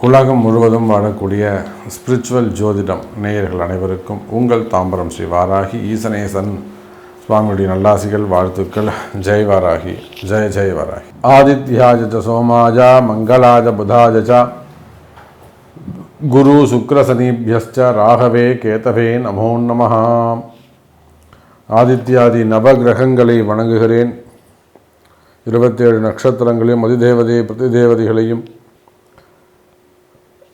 உலகம் முழுவதும் வாழக்கூடிய ஸ்பிரிச்சுவல் ஜோதிடம் நேயர்கள் அனைவருக்கும் உங்கள் தாம்பரம் ஸ்ரீ வாராகி ஈசனேசன் சுவாமியுடைய நல்லாசிகள் வாழ்த்துக்கள். ஜெய் வாராகி. ஜெய ஜெய் வாராகி. ஆதித்யாஜ சோமாஜா மங்களாஜ புதாஜ குரு குரு சுக்ரசனீபியஸ்ச ராகவே கேதவே நமோ நமஹா. ஆதித்யாதி நவகிரகங்களை வணங்குகிறேன். இருபத்தேழு நட்சத்திரங்களையும் அதிதேவதை பிரதிதேவதைகளையும்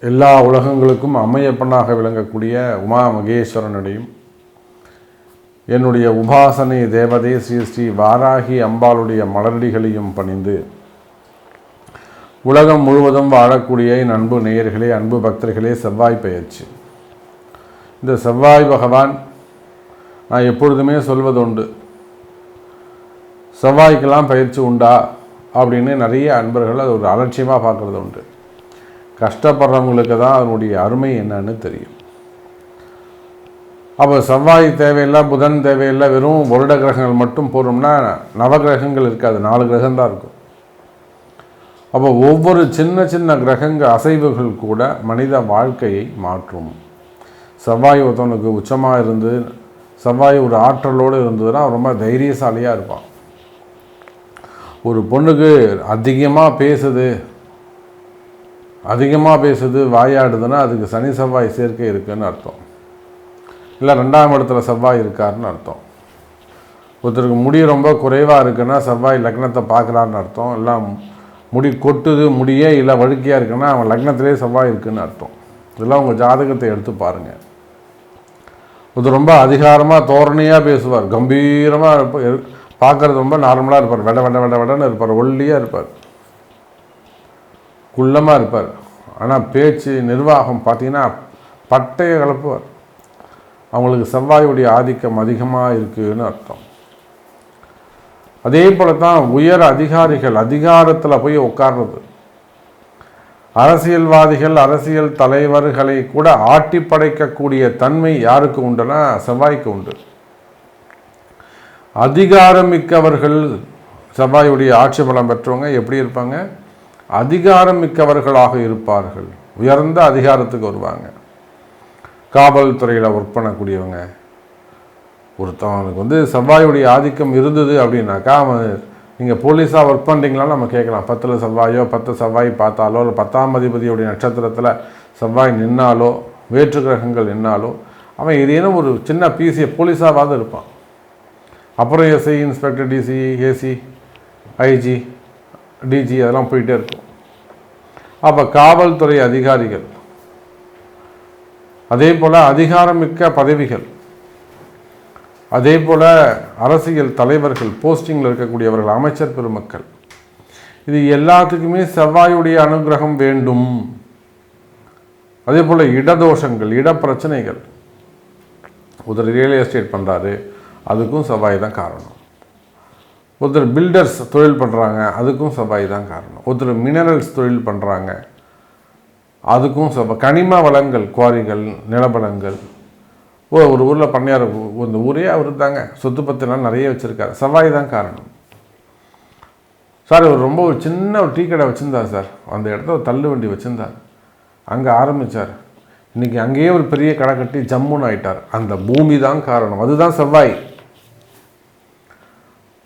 எல்லா உலகங்களுக்கும் அம்மையப்பனாக விளங்கக்கூடிய உமா மகேஸ்வரனுடையும் என்னுடைய உபாசனை தேவதை ஸ்ரீ ஸ்ரீ வாராகி அம்பாளுடைய மலரடிகளையும் பணிந்து உலகம் முழுவதும் வாழக்கூடிய என் அன்பு நேயர்களே அன்பு பக்தர்களே செவ்வாய் பயிற்சி இந்த செவ்வாய் பகவான் நான் எப்பொழுதுமே சொல்வதுண்டு செவ்வாய்க்கெல்லாம் பயிற்சி உண்டா அப்படின்னு நிறைய அன்பர்கள் அது ஒரு அலட்சியமாக பார்க்குறது உண்டு. கஷ்டப்படுறவங்களுக்கு தான் அதனுடைய அருமை என்னன்னு தெரியும். அப்போ செவ்வாய் தேவையில்லை புதன் தேவையில்லை வெறும் வருட கிரகங்கள் மட்டும் போகிறோம்னா நவகிரகங்கள் இருக்காது நாலு கிரகம் தான் இருக்கும். அப்போ ஒவ்வொரு சின்ன சின்ன கிரகங்கள் அசைவுகள் கூட மனித வாழ்க்கையை மாற்றும். செவ்வாய் ஒருத்தவனுக்கு உச்சமாக இருந்து செவ்வாய் ஒரு ஆற்றலோடு இருந்ததுன்னா ரொம்ப தைரியசாலியாக இருப்பான். ஒரு பொண்ணுக்கு அதிகமாக பேசுது அதிகமாக பேசுது வாயாடுதுன்னா அதுக்கு சனி செவ்வாய் சேர்க்கை இருக்குன்னு அர்த்தம். இல்லை ரெண்டாம் இடத்துல செவ்வாய் இருக்காருன்னு அர்த்தம். ஒருத்தருக்கு முடி ரொம்ப குறைவாக இருக்குன்னா செவ்வாய் லக்னத்தை பார்க்குறான்னு அர்த்தம். இல்லை முடி கொட்டுது முடியே இல்லை வழுக்கையாக இருக்குன்னா அவன் லக்னத்திலே செவ்வாய் இருக்குன்னு அர்த்தம். இதெல்லாம் உங்கள் ஜாதகத்தை எடுத்து பாருங்கள் ஒருத்தர் ரொம்ப அதிகாரமாக தோரணையாக பேசுவார். கம்பீரமாக இருப்பார் பார்க்குறது ரொம்ப நார்மலாக இருப்பார். வெட வெட வெட வெடன்னு இருப்பார். ஒல்லியாக இருப்பார். குள்ளமாக இருப்பார். ஆனால் பேச்சு நிர்வாகம் பார்த்தீங்கன்னா பட்டையை கலப்புவார். அவங்களுக்கு செவ்வாயுடைய ஆதிக்கம் அதிகமாக இருக்குதுன்னு அர்த்தம். அதே போல தான் உயர் அதிகாரிகள் அதிகாரத்தில் போய் உட்கார்றது. அரசியல்வாதிகள் அரசியல் தலைவர்களை கூட ஆட்டி படைக்கக்கூடிய தன்மை யாருக்கு உண்டுனா செவ்வாய்க்கு உண்டு. அதிகாரமிக்கவர்கள் செவ்வாயுடைய ஆட்சி பலம் பெற்றவங்க எப்படி இருப்பாங்க? அதிகாரம் மிக்கவர்களாக இருப்பார்கள். உயர்ந்த அதிகாரத்துக்கு வருவாங்க. காவல்துறையில் ஒர்க் பண்ணக்கூடியவங்க. ஒருத்தவனுக்கு வந்து செவ்வாயுடைய ஆதிக்கம் இருந்தது அப்படின்னாக்கா அவன் நீங்கள் போலீஸாக ஒர்க் பண்ணுறீங்களான்னு நம்ம கேட்கலாம். பத்தில் செவ்வாயோ பத்து செவ்வாய் பார்த்தாலோ இல்லை பத்தாம் அதிபதியுடைய நட்சத்திரத்தில் செவ்வாய் நின்னாலோ வேற்று கிரகங்கள் நின்னாலோ அவன் ஏதேனும் ஒரு சின்ன பிசியை போலீஸாவது இருப்பான். அப்புறம் SI inspector DC AC IG DG அதெல்லாம் போயிட்டே இருக்கும். அப்போ காவல்துறை அதிகாரிகள் அதே போல் அதிகாரமிக்க பதவிகள் அதே போல் அரசியல் தலைவர்கள் போஸ்டிங்கில் இருக்கக்கூடியவர்கள் அமைச்சர் பெருமக்கள் இது எல்லாத்துக்குமே செவ்வாயுடைய அனுகிரகம் வேண்டும். அதே போல் இடதோஷங்கள் இட பிரச்சனைகள் ஒருத்தர் ரியல் எஸ்டேட் பண்ணுறாரு அதுக்கும் செவ்வாய் தான் காரணம். ஒருத்தர் பில்டர்ஸ் தொழில் பண்ணுறாங்க அதுக்கும் செவ்வாய் தான் காரணம். ஒருத்தர் மினரல்ஸ் தொழில் பண்ணுறாங்க அதுக்கும் செவ்வாய் கனிம வளங்கள் குவாரிகள் நிலபலங்கள் ஓ ஒரு ஊரில் பண்ணையார் இந்த ஊரே அவர் தாங்க. சொத்து பத்துலாம் நிறைய வச்சுருக்காரு. செவ்வாய் தான் காரணம். சார் அவர் ரொம்ப ஒரு சின்ன ஒரு டீ கடை வச்சுருந்தார் சார். அந்த இடத்துல ஒரு தள்ளு வண்டி வச்சுருந்தார். அங்கே ஆரம்பித்தார் இன்றைக்கி அங்கேயே ஒரு பெரிய கடை கட்டி ஜம்முன்னு ஆயிட்டார். அந்த பூமி தான் காரணம். அதுதான் செவ்வாய்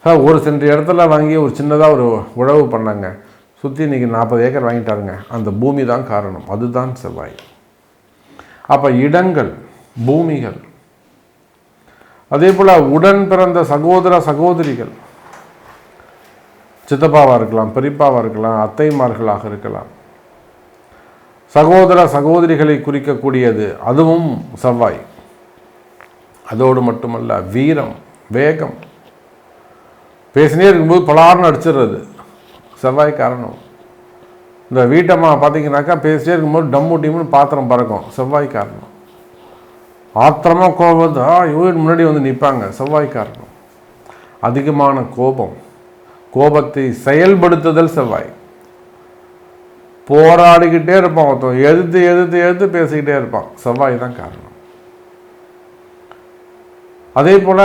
ஒரு சென்ற இடத்துல வாங்கி ஒரு சின்னதாக ஒரு உழவு பண்ணாங்க. சுற்றி இன்றைக்கி நாற்பது ஏக்கர் வாங்கிட்டாருங்க. அந்த பூமி தான் காரணம். அதுதான் செவ்வாய். அப்போ இடங்கள் பூமிகள். அதே போல் உடன் பிறந்த சகோதர சகோதரிகள். சித்தப்பாவாக இருக்கலாம் பெரியப்பாவாக இருக்கலாம் அத்தைமார்களாக இருக்கலாம். சகோதர சகோதரிகளை குறிக்கக்கூடியது அதுவும் செவ்வாய். அதோடு மட்டுமல்ல வீரம் வேகம். பேசினே இருக்கும்போது பலார்னு அடிச்சிடுறது. செவ்வாய் காரணம் இந்த வீட்டம்மா பார்த்தீங்கன்னாக்கா பேசிட்டே இருக்கும்போது டம்மு டிம்முன்னு பாத்திரம் பறக்கும். செவ்வாய் காரணம் ஆத்திரமாக கோபம் ஆ இவன் முன்னாடி வந்து நிற்பாங்க செவ்வாய் காரணம் அதிகமான கோபம். கோபத்தை செயல்படுத்துதல் செவ்வாய். போராடிக்கிட்டே இருப்பான் ஒருத்தன். எதிர்த்து எதிர்த்து எதிர்த்து பேசிக்கிட்டே இருப்பான். செவ்வாய் தான் காரணம். அதே போல்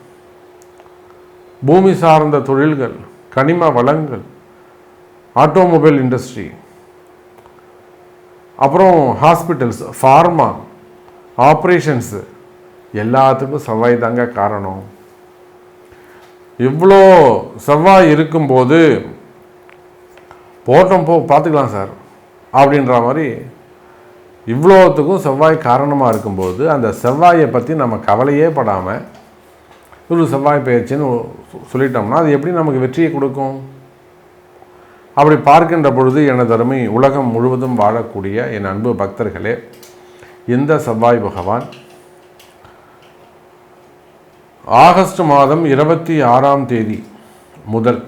பூமி சார்ந்த தொழில்கள் கனிம வளங்கள் ஆட்டோமொபைல் இண்டஸ்ட்ரி அப்புறம் ஹாஸ்பிட்டல்ஸ் ஃபார்மா ஆப்ரேஷன்ஸு எல்லாத்துக்கும் செவ்வாய் தாங்க காரணம். இவ்வளோ செவ்வாய் இருக்கும்போது போட்டோம் போ பார்த்துக்கலாம் சார் அப்படின்ற மாதிரி இவ்வளோத்துக்கும் செவ்வாய் காரணமாக இருக்கும்போது அந்த செவ்வாயை பற்றி நம்ம கவலையே படாமல் குரு செவ்வாய் பயிற்சின்னு சொல்லிட்டோம்னா அது எப்படி நமக்கு வெற்றியை கொடுக்கும்? அப்படி பார்க்கின்ற பொழுது எனது அருமை உலகம் முழுவதும் வாழக்கூடிய என் அன்பு பக்தர்களே இந்த செவ்வாய் பகவான் ஆகஸ்ட் மாதம் இருபத்தி ஆறாம் தேதி முதல்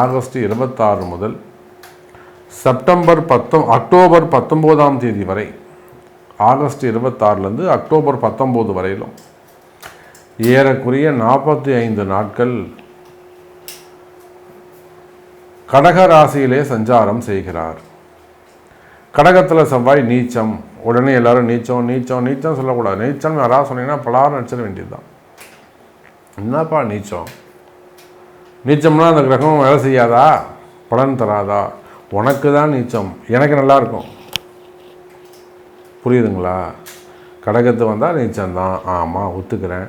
ஆகஸ்ட் இருபத்தாறு முதல் செப்டம்பர் பத்தொ அக்டோபர் பத்தொம்போதாம் தேதி வரை ஆகஸ்ட் இருபத்தாறுலேருந்து அக்டோபர் பத்தொம்போது வரையிலும் ஏறக்குறைய நாற்பத்தி ஐந்து நாட்கள் கடக ராசியிலே சஞ்சாரம் செய்கிறார். கடகத்தில் செவ்வாய் நீச்சம். உடனே எல்லாரும் நீச்சம் நீச்சம் நீச்சம் சொல்லக்கூடாது. நீச்சம் யாராவது சொன்னீங்கன்னா பலாரம் நடிச்சிட வேண்டியதுதான். என்னப்பா நீச்சம்? நீச்சம்னா அந்த கிரகம் வேலை செய்யாதா? பலன் தராதா? உனக்கு தான் நீச்சம். எனக்கு நல்லா இருக்கும் புரியுதுங்களா? கடகத்து வந்தால் நீச்சம் தான் ஆமாம் ஒத்துக்கிறேன்.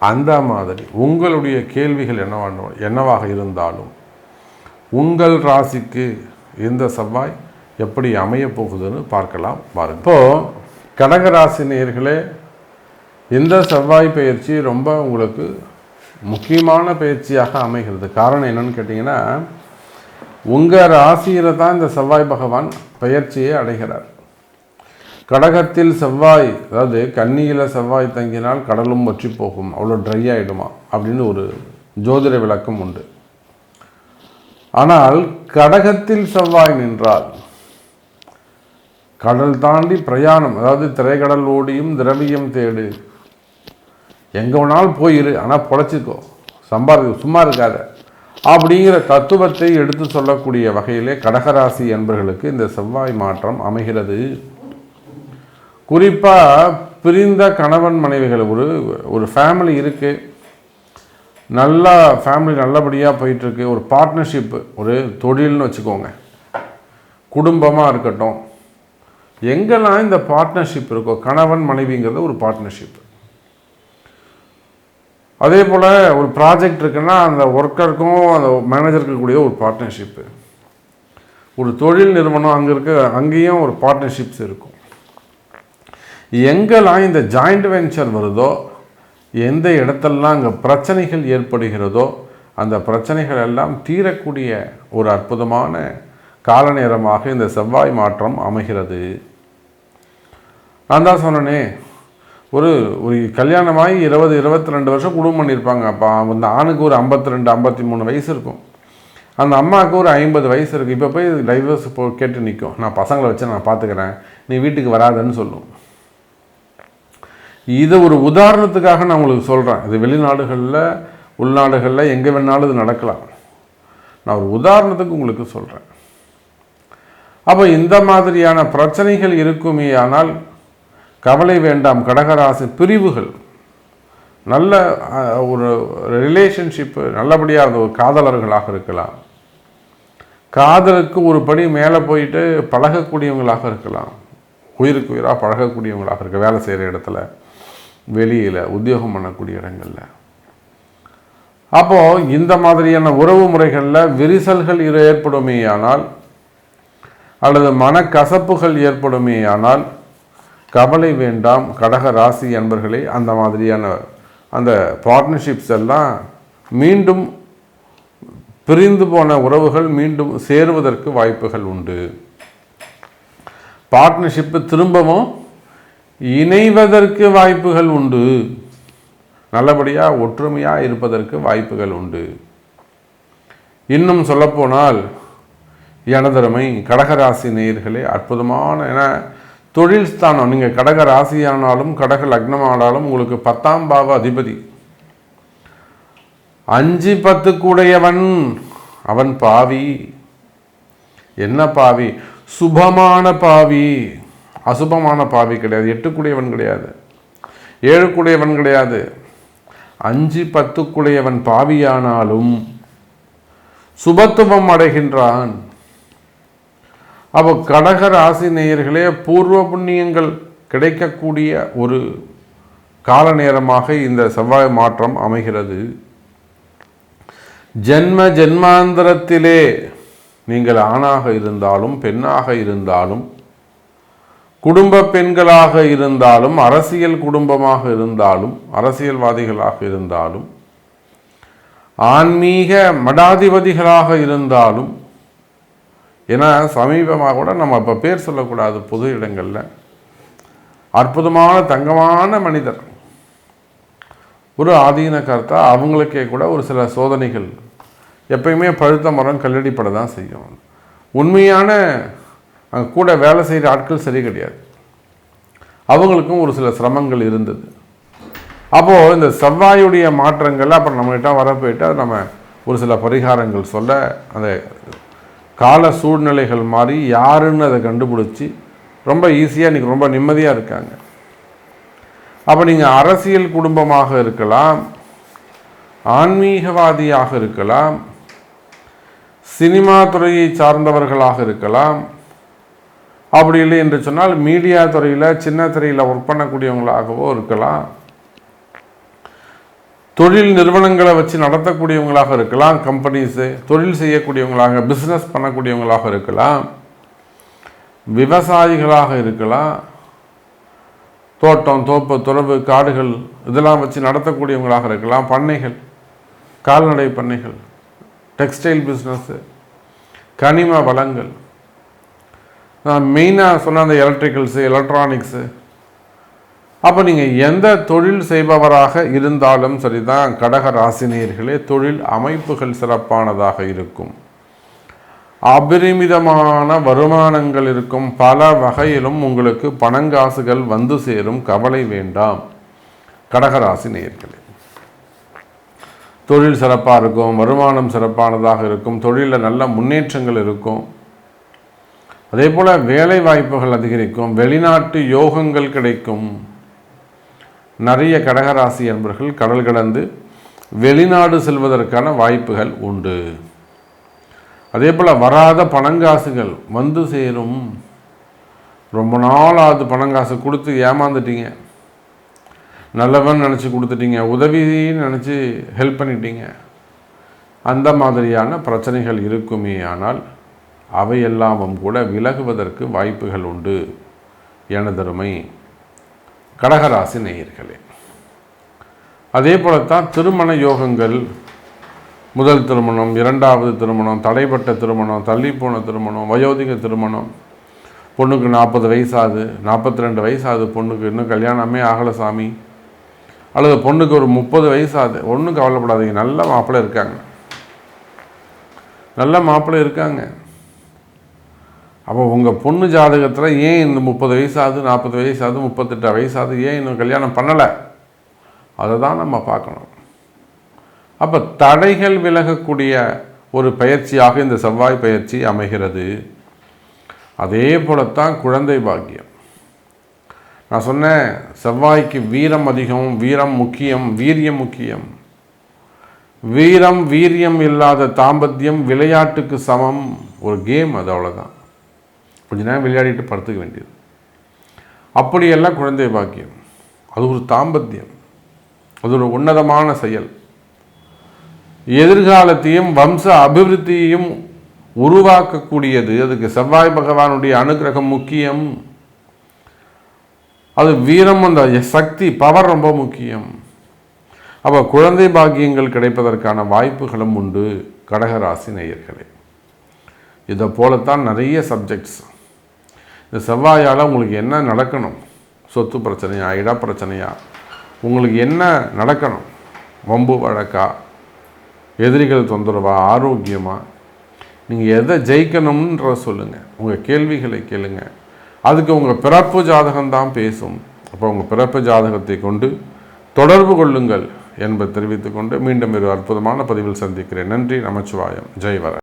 அந்த மாதிரி உங்களுடைய கேள்விகள் என்னவான என்னவாக இருந்தாலும் உங்கள் ராசிக்கு இந்த செவ்வாய் எப்படி அமைய போகுதுன்னு பார்க்கலாம் பாருங்கள் இப்போது கடகராசி நேயர்களே இந்த செவ்வாய் பயிற்சி ரொம்ப உங்களுக்கு முக்கியமான பயிற்சியாக அமைகிறது. காரணம் என்னன்னு கேட்டிங்கன்னா உங்கள் ராசியில் தான் இந்த செவ்வாய் பகவான் பயிற்சியை அடைகிறார். கடகத்தில் செவ்வாய் அதாவது கன்னியில் செவ்வாய் தங்கினால் கடலும் வற்றி போகும். அவ்வளோ ட்ரை ஆகிடுமா அப்படின்னு ஒரு ஜோதிட விளக்கம் உண்டு. ஆனால் கடகத்தில் செவ்வாய் நின்றால் கடல் தாண்டி பிரயாணம் அதாவது திரைக்கடல் ஓடியும் திரவியம் தேடு. எங்கே வேணாலும் போயிரு ஆனால் பொழைச்சிக்கோ. சம்பாதி சும்மா இருக்காத. அப்படிங்கிற தத்துவத்தை எடுத்து சொல்லக்கூடிய வகையிலே கடகராசி என்பர்களுக்கு இந்த செவ்வாய் மாற்றம் அமைகிறது. குறிப்பாக பிரிந்த கணவன் மனைவிகள் ஒரு ஒரு ஃபேமிலி இருக்குது நல்லா ஃபேமிலி நல்லபடியாக போயிட்டுருக்கு. ஒரு பார்ட்னர்ஷிப்பு ஒரு தொழில்னு வச்சுக்கோங்க. குடும்பமாக இருக்கட்டும். எங்கெல்லாம் இந்த பார்ட்னர்ஷிப் இருக்கோ கணவன் மனைவிங்கிறது ஒரு பார்ட்னர்ஷிப் அதே போல் ஒரு ப்ராஜெக்ட் இருக்குன்னா அந்த ஒர்க்கருக்கும் அந்த மேனேஜருக்கு கூடிய ஒரு பார்ட்னர்ஷிப்பு ஒரு தொழில் நிறுவனம் அங்கே இருக்க அங்கேயும் ஒரு பார்ட்னர்ஷிப்ஸ் இருக்கும். எங்கெல்லாம் இந்த ஜாயிண்ட் வெஞ்சர் வருதோ எந்த இடத்தெல்லாம் அங்கே பிரச்சனைகள் ஏற்படுகிறதோ அந்த பிரச்சனைகள் எல்லாம் தீரக்கூடிய ஒரு அற்புதமான கால நேரமாக இந்த செவ்வாய் மாற்றம் அமைகிறது. நான் தான் சொன்னனே ஒரு ஒரு கல்யாணமாகி இருபது இருபத்தி ரெண்டு வருஷம் குடும்பம் பண்ணியிருப்பாங்க. அப்போ அந்த ஆணுக்கு ஒரு ஐம்பத்தி ரெண்டு ஐம்பத்தி மூணு வயசு இருக்கும். அந்த அம்மாவுக்கு ஒரு ஐம்பது வயசு இருக்குது இப்போ போய் டைவர்ஸ் போ கேட்டு நிற்கும் நான் பசங்களை வச்சு நான் பார்த்துக்கிறேன் நீ வீட்டுக்கு வராதுன்னு சொல்லும். இதை ஒரு உதாரணத்துக்காக நான் உங்களுக்கு சொல்கிறேன் இது வெளிநாடுகளில் உள்நாடுகளில் எங்கே வேணாலும் இது நடக்கலாம். நான் ஒரு உதாரணத்துக்கு உங்களுக்கு சொல்கிறேன் அப்போ இந்த மாதிரியான பிரச்சனைகள் இருக்குமே ஆனால் கவலை வேண்டாம். கடகராசி பிரிவுகள் நல்ல ஒரு ரிலேஷன்ஷிப்பு நல்லபடியாக இருந்த ஒரு காதலர்களாக இருக்கலாம். காதலுக்கு ஒரு படி மேலே போயிட்டு பழகக்கூடியவங்களாக இருக்கலாம். உயிருக்கு உயிராக பழகக்கூடியவங்களாக இருக்க வேலை செய்கிற இடத்துல. வெளியில் உத்தியோகம் பண்ணக்கூடிய இடங்களில். அப்போது இந்த மாதிரியான உறவு முறைகளில் விரிசல்கள் இரு ஏற்படுமேயானால் அல்லது மனக்கசப்புகள் ஏற்படுமேயானால் கவலை வேண்டாம் கடக ராசி அன்பர்களே அந்த மாதிரியான அந்த பார்ட்னர்ஷிப்ஸ் எல்லாம் மீண்டும் பிரிந்து போன உறவுகள் மீண்டும் சேருவதற்கு வாய்ப்புகள் உண்டு. பார்ட்னர்ஷிப்பு திரும்பவும் இணைவதற்கு வாய்ப்புகள் உண்டு. நல்லபடியாக ஒற்றுமையாக இருப்பதற்கு வாய்ப்புகள் உண்டு. இன்னும் சொல்லப்போனால் எனதருமை கடகராசி நேயர்களே அற்புதமான என தொழில் ஸ்தானம் நீங்கள் கடக ராசியானாலும் கடக லக்னமானாலும் உங்களுக்கு பத்தாம் பாவ அதிபதி. அஞ்சு பத்து கூடையவன் அவன் பாவி. என்ன பாவி? சுபமான பாவி. அசுபமான பாவி கிடையாது எட்டுக்குடையவன் கிடையாது ஏழுக்குடையவன் கிடையாது அஞ்சு பத்துக்குடையவன் பாவியானாலும் சுபத்துவம் அடைகின்றான். அப்போ கடக ராசி நேயர்களே பூர்வ புண்ணியங்கள் கிடைக்கக்கூடிய ஒரு கால நேரமாக இந்த செவ்வாய் மாற்றம் அமைகிறது. ஜென்ம ஜென்மாந்திரத்திலே நீங்கள் ஆணாக இருந்தாலும் பெண்ணாக இருந்தாலும் குடும்ப பெண்களாக இருந்தாலும் அரசியல் குடும்பமாக இருந்தாலும் அரசியல்வாதிகளாக இருந்தாலும் ஆன்மீக மடாதிபதிகளாக இருந்தாலும் ஏன்னா சமீபமாக கூட நம்ம இப்போ பேர் சொல்லக்கூடாது பொது இடங்களில் அற்புதமான தங்கமான மனிதர். ஒரு ஆதீன கர்த்தா அவங்களுக்கே கூட ஒரு சில சோதனைகள் எப்பயுமே பழுத்த மரம் கல்லடிப்பட தான் செய்யும். உண்மையான அங்கே கூட வேலை செய்கிற ஆட்கள் சரி கிடையாது. அவங்களுக்கும் ஒரு சில சிரமங்கள் இருந்தது. அப்போது இந்த செவ்வாயுடைய மாற்றங்கள் அப்புறம் நம்மகிட்ட வர போயிட்டு நம்ம ஒரு சில பரிகாரங்கள் சொல்ல அந்த கால சூழ்நிலைகள் மாறி யாருன்னு அதை கண்டுபிடிச்சி ரொம்ப ஈஸியாக இன்றைக்கி ரொம்ப நிம்மதியாக இருக்காங்க. அப்போ நீங்கள் அரசியல் குடும்பமாக இருக்கலாம் ஆன்மீகவாதியாக இருக்கலாம் சினிமா துறையை சார்ந்தவர்களாக இருக்கலாம் அப்படி இல்லை என்று சொன்னால் மீடியா துறையில் சின்ன துறையில் ஒர்க் பண்ணக்கூடியவங்களாகவோ இருக்கலாம். தொழில் நிறுவனங்களை வச்சு நடத்தக்கூடியவங்களாக இருக்கலாம் கம்பெனிஸு தொழில் செய்யக்கூடியவங்களாக பிஸ்னஸ் பண்ணக்கூடியவங்களாக இருக்கலாம். விவசாயிகளாக இருக்கலாம். தோட்டம் தோப்பு துறவு காடுகள் இதெல்லாம் வச்சு நடத்தக்கூடியவங்களாக இருக்கலாம். பண்ணைகள் கால்நடை பண்ணைகள் டெக்ஸ்டைல் பிஸ்னஸ்ஸு கனிம வளங்கள் மெயினாக சொன்ன அந்த எலக்ட்ரிக்கல்ஸு எலக்ட்ரானிக்ஸு அப்போ நீங்கள் எந்த தொழில் செய்பவராக இருந்தாலும் சரிதான் கடக ராசினியர்களே தொழில் அமைப்புகள் சிறப்பானதாக இருக்கும். அபரிமிதமான வருமானங்கள் இருக்கும். பல வகையிலும் உங்களுக்கு பணங்காசுகள் வந்து சேரும். கவலை வேண்டாம். கடகராசி நேர்களே தொழில் சிறப்பாக இருக்கும். வருமானம் சிறப்பானதாக இருக்கும். தொழிலில் நல்ல முன்னேற்றங்கள் இருக்கும். அதே போல் வேலை வாய்ப்புகள் அதிகரிக்கும் வெளிநாட்டு யோகங்கள் கிடைக்கும். நிறைய கடகராசி என்பர்கள் கடல் கடந்து வெளிநாடு செல்வதற்கான வாய்ப்புகள் உண்டு. அதே போல் வராத பணங்காசுகள் வந்து சேரும். ரொம்ப நாள் அது பணங்காசு கொடுத்து ஏமாந்துட்டீங்க. நல்லவன் நினச்சி கொடுத்துட்டீங்க உதவின்னு நினச்சி ஹெல்ப் பண்ணிட்டீங்க. அந்த மாதிரியான பிரச்சனைகள் இருக்குமே ஆனால் அவையெல்லாமும் கூட விலகுவதற்கு வாய்ப்புகள் உண்டு. எனதருமை கடகராசி நேயர்களே அதே போலத்தான் திருமண யோகங்கள் முதல் திருமணம் இரண்டாவது திருமணம் தடைப்பட்ட திருமணம் தள்ளிப்போன திருமணம் வயோதிக திருமணம் பொண்ணுக்கு நாற்பது வயசாகுது நாற்பத்தி ரெண்டு வயசாகுது பொண்ணுக்கு இன்னும் கல்யாணமே ஆகலை சாமி. அல்லது பொண்ணுக்கு ஒரு முப்பது வயசாகுது ஒன்றும் கவலைப்படாதீங்க நல்ல மாப்பிள்ளை இருக்காங்க. நல்ல மாப்பிள்ளை இருக்காங்க. அப்போ உங்கள் பொண்ணு ஜாதகத்தில் ஏன் இந்த முப்பது வயசாகுது நாற்பது வயசாகுது முப்பத்தெட்டு வயசாகுது ஏன் இன்னும் கல்யாணம் பண்ணலை? அதை தான் நம்ம பார்க்கணும். அப்போ தடைகள் விலகக்கூடிய ஒரு பயிற்சியாக இந்த செவ்வாய் பயிற்சி அமைகிறது. அதே போலத்தான் குழந்தை பாக்கியம். நான் சொன்னேன் செவ்வாய்க்கு வீரம் அதிகம் வீரம் முக்கியம் வீரியம் முக்கியம். வீரம் வீரியம் இல்லாத தாம்பத்தியம் விளையாட்டுக்கு சமம். ஒரு கேம் அது அவ்வளோதான் கொஞ்ச நேரம் விளையாடிட்டு படுத்துக்க வேண்டியது. அப்படியெல்லாம் குழந்தை பாக்கியம். அது ஒரு தாம்பத்தியம். அது ஒரு உன்னதமான செயல். எதிர்காலத்தையும் வம்ச அபிவிருத்தியையும் உருவாக்கக்கூடியது. அதுக்கு செவ்வாய் பகவானுடைய அனுகிரகம் முக்கியம். அது வீரம் அந்த சக்தி பவர் ரொம்ப முக்கியம். அப்போ குழந்தை பாக்கியங்கள் கிடைப்பதற்கான வாய்ப்புகளும் உண்டு. கடகராசி நேயர்களே. இதை போலத்தான் நிறைய சப்ஜெக்ட்ஸ் இந்த செவ்வாயால் உங்களுக்கு என்ன நடக்கணும்? சொத்து பிரச்சனையா இடப்பிரச்சனையா உங்களுக்கு என்ன நடக்கணும்? வம்பு வழக்கா? எதிரிகள் தொந்தரவா? ஆரோக்கியமாக நீங்கள் எதை ஜெயிக்கணும்ன்ற சொல்லுங்கள் உங்கள் கேள்விகளை கேளுங்க. அதுக்கு உங்கள் பிறப்பு ஜாதகம்தான் பேசும். அப்போ உங்கள் பிறப்பு ஜாதகத்தை கொண்டு தொடர்பு கொள்ளுங்கள் என்பதை தெரிவித்துக்கொண்டு மீண்டும் ஒரு அற்புதமான பதிவில் சந்திக்கிறேன். நன்றி நமச்சிவாயம். ஜெய்வர